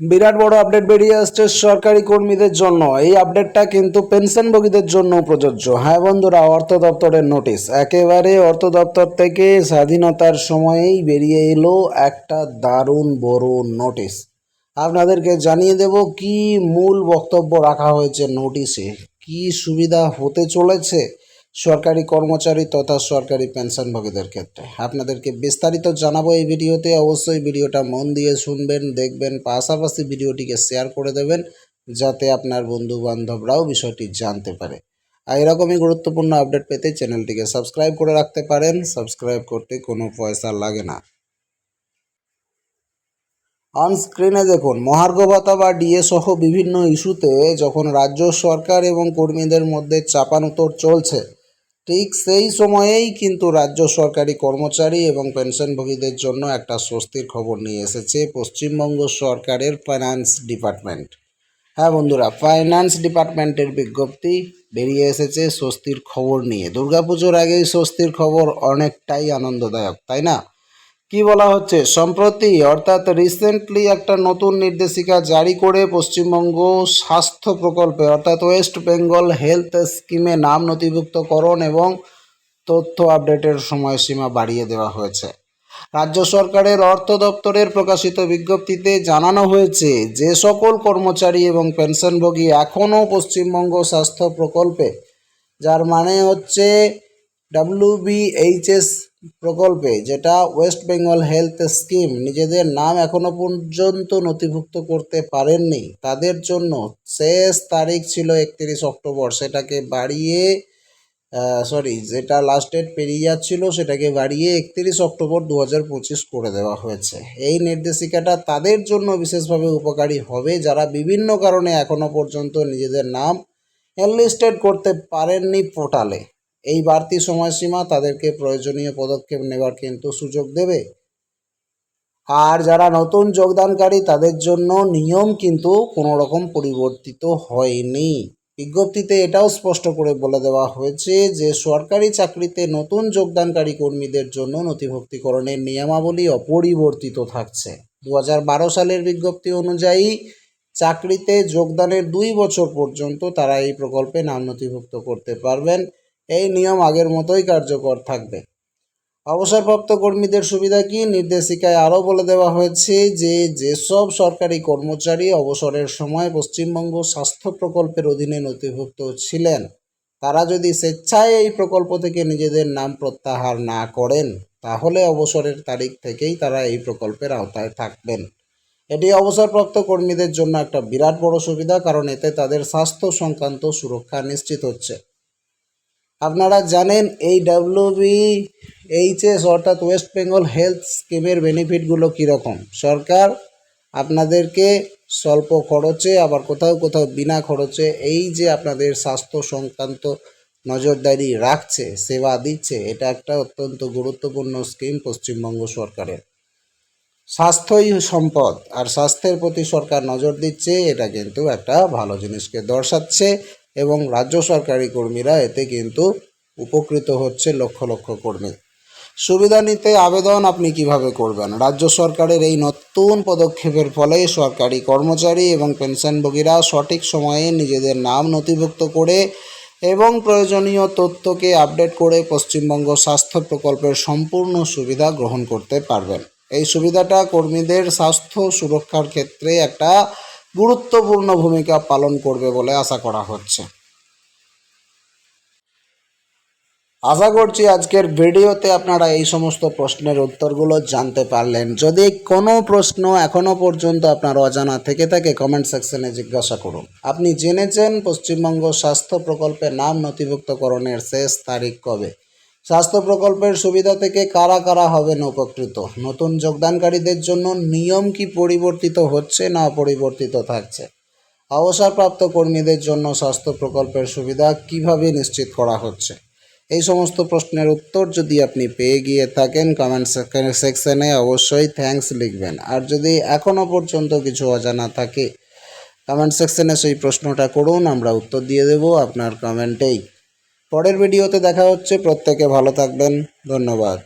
বিরাট বড় আপডেট বেরিয়ে আসছে সরকারি কর্মীদের জন্য। এই আপডেটটা কিন্তু পেনশনভোগীদের জন্য প্রযোজ্য। হ্যাঁ বন্ধুরা, অর্থ দপ্তরের নোটিশ একেবারে অর্থ দপ্তর থেকে স্বাধীনতার সময়েই বেরিয়ে এলো একটা দারুণ বড় নোটিশ আপনাদেরকে জানিয়ে দেব কি মূল বক্তব্য রাখা হয়েছে নোটিশে কি সুবিধা হতে চলেছে? সরকারি কর্মচারী তথা সরকারি পেনশনভোগীদের ক্ষেত্রে। আপনাদেরকে বিস্তারিত জানাব এই ভিডিওতে। অবশ্যই ভিডিওটা মন দিয়ে শুনবেন, দেখবেন, পাশাপাশি ভিডিওটিকে শেয়ার করে দেবেন, যাতে আপনার বন্ধু বান্ধবরাও বিষয়টি জানতে পারে। আর এরকমই গুরুত্বপূর্ণ আপডেট পেতে চ্যানেলটিকে সাবস্ক্রাইব করে রাখতে পারেন। সাবস্ক্রাইব করতে কোনো পয়সা লাগে না। অন স্ক্রিনে দেখুন, মহার্ঘ ভাতা বা ডিএ সহ বিভিন্ন ইস্যুতে যখন রাজ্য সরকার এবং কর্মীদের মধ্যে চাপানুতর চলছে ঠিক সেই সময়েই কিন্তু রাজ্য সরকারি কর্মচারী এবং পেনশনভোগীদের জন্য একটা স্বস্তির খবর নিয়ে এসেছে পশ্চিমবঙ্গ সরকারের ফাইন্যান্স ডিপার্টমেন্ট হ্যাঁ বন্ধুরা ফাইন্যান্স ডিপার্টমেন্টের বিজ্ঞপ্তি বেরিয়ে এসেছে স্বস্তির খবর নিয়ে। দুর্গাপুজোর আগেই স্বস্তির খবর অনেকটাই আনন্দদায়ক, তাই না? কি বলা হচ্ছে? সম্প্রতি, অর্থাৎ রিসেন্টলি একটা নতুন নির্দেশিকা জারি করে পশ্চিমবঙ্গ স্বাস্থ্য প্রকল্পে, অর্থাৎ ওয়েস্ট বেঙ্গল হেলথ স্কিমে নাম নথিভুক্তকরণ এবং তথ্য আপডেটের সময়সীমা বাড়িয়ে দেওয়া হয়েছে। রাজ্য সরকারের অর্থ দপ্তরের প্রকাশিত বিজ্ঞপ্তিতে জানানো হয়েছে, যে সকল কর্মচারী এবং পেনশনভোগী এখনও পশ্চিমবঙ্গ স্বাস্থ্য প্রকল্পে, যার মানে হচ্ছে ডাব্লিউবিএইচএস প্রকল্পে, যেটা ওয়েস্ট বেঙ্গল হেলথ স্কিম, নিজেদের নাম এখনও পর্যন্ত নথিভুক্ত করতে পারেননি। তাদের জন্য শেষ তারিখ ছিল একত্রিশ অক্টোবর। সেটাকে বাড়িয়ে সরি যেটা লাস্ট ডেট পেরিয়ে যাচ্ছিল, সেটাকে বাড়িয়ে একত্রিশ অক্টোবর দু হাজার পঁচিশ করে দেওয়া হয়েছে। এই নির্দেশিকাটা তাদের জন্য বিশেষভাবে উপকারী হবে। যারা বিভিন্ন কারণে এখনও পর্যন্ত নিজেদের নাম এনলিস্টেড করতে পারেননি পোর্টালে এই বাড়তি সময়সীমা তাদেরকে প্রয়োজনীয় পদক্ষেপ নেবার কিন্তু সুযোগ দেবে। আর যারা নতুন যোগদানকারী, তাদের জন্য নিয়ম কিন্তু কোনো রকম পরিবর্তিত হয়নি। বিজ্ঞপ্তিতে এটাও স্পষ্ট করে বলে দেওয়া হয়েছে যে, সরকারি চাকরিতে নতুন যোগদানকারী কর্মীদের জন্য নথিভুক্তিকরণের নিয়মাবলী অপরিবর্তিত থাকছে। দু হাজার বারো সালের বিজ্ঞপ্তি অনুযায়ী চাকরিতে যোগদানের দুই বছর পর্যন্ত তারা এই প্রকল্পে নাম নথিভুক্ত করতে পারবেন। এই নিয়ম আগের মতোই কার্যকর থাকবে। অবসরপ্রাপ্ত কর্মীদের সুবিধা কি? নির্দেশিকায় আরও বলে দেওয়া হয়েছে যে, যেসব সরকারি কর্মচারী অবসরের সময় পশ্চিমবঙ্গ স্বাস্থ্য প্রকল্পের অধীনে নথিভুক্ত ছিলেন, তারা যদি স্বেচ্ছায় এই প্রকল্প থেকে নিজেদের নাম প্রত্যাহার না করেন, তাহলে অবসরের তারিখ থেকেই তারা এই প্রকল্পের আওতায় থাকবেন। এটি অবসরপ্রাপ্ত কর্মীদের জন্য একটা বিরাট বড় সুবিধা, কারণ এতে তাদের স্বাস্থ্য সংক্রান্ত সুরক্ষা নিশ্চিত হচ্ছে। আপনারা জানেন এই ডাব্লিউবি এইচএস অর্থাৎ ওয়েস্ট বেঙ্গল হেলথ স্কিমের বেনিফিটগুলো কীরকম? সরকার আপনাদেরকে স্বল্প খরচে, আবার কোথাও কোথাও বিনা খরচে এই যে আপনাদের স্বাস্থ্য সংক্রান্ত নজরদারি রাখছে, সেবা দিচ্ছে, এটা একটা অত্যন্ত গুরুত্বপূর্ণ স্কিম পশ্চিমবঙ্গ সরকারের। স্বাস্থ্যই সম্পদ, আর স্বাস্থ্যের প্রতি সরকার নজর দিচ্ছে, এটা কিন্তু একটা ভালো জিনিসকে দর্শাচ্ছে। এবং রাজ্য সরকারি কর্মীরা এতে কিন্তু উপকৃত হচ্ছে লক্ষ লক্ষ কর্মী। সুবিধা নিতে আবেদন আপনি কীভাবে করবেন? রাজ্য সরকারের এই নতুন পদক্ষেপের ফলে সরকারি কর্মচারী এবং পেনশনভোগীরা সঠিক সময়ে নিজেদের নাম নথিভুক্ত করে এবং প্রয়োজনীয় তথ্যকে আপডেট করে পশ্চিমবঙ্গ স্বাস্থ্য প্রকল্পের সম্পূর্ণ সুবিধা গ্রহণ করতে পারবেন। এই সুবিধাটা কর্মীদের স্বাস্থ্য সুরক্ষার ক্ষেত্রে একটা গুরুত্বপূর্ণ ভূমিকা পালন করবে বলে আশা করা হচ্ছে। আশা করছি আজকের ভিডিওতে আপনারা এই সমস্ত প্রশ্নের উত্তরগুলো জানতে পারলেন। যদি কোনো প্রশ্ন এখনও পর্যন্ত আপনার অজানা থেকে থাকে কমেন্ট সেকশনে জিজ্ঞাসা করুন। আপনি জেনেছেন পশ্চিমবঙ্গ স্বাস্থ্য প্রকল্পে নাম নথিভুক্তকরণের শেষ তারিখ কবে? স্বাস্থ্য প্রকল্পের সুবিধা থেকে কারা কারা হবেন উপকৃত? নতুন যোগদানকারীদের জন্য নিয়ম কি পরিবর্তিত হচ্ছে না পরিবর্তিত থাকছে? অবসরপ্রাপ্ত কর্মীদের জন্য স্বাস্থ্য প্রকল্পের সুবিধা কীভাবে নিশ্চিত করা হচ্ছে? এই সমস্ত প্রশ্নের উত্তর যদি আপনি পেয়ে গিয়ে থাকেন কমেন্ট সেকশনে অবশ্যই থ্যাঙ্কস লিখবেন। আর যদি এখনও পর্যন্ত কিছু অজানা থাকে কমেন্ট সেকশনে সেই প্রশ্নটা করুন, আমরা উত্তর দিয়ে দেব আপনার কমেন্টেই পরের ভিডিওতে দেখা হচ্ছে প্রত্যেকে ভালো থাকবেন ধন্যবাদ।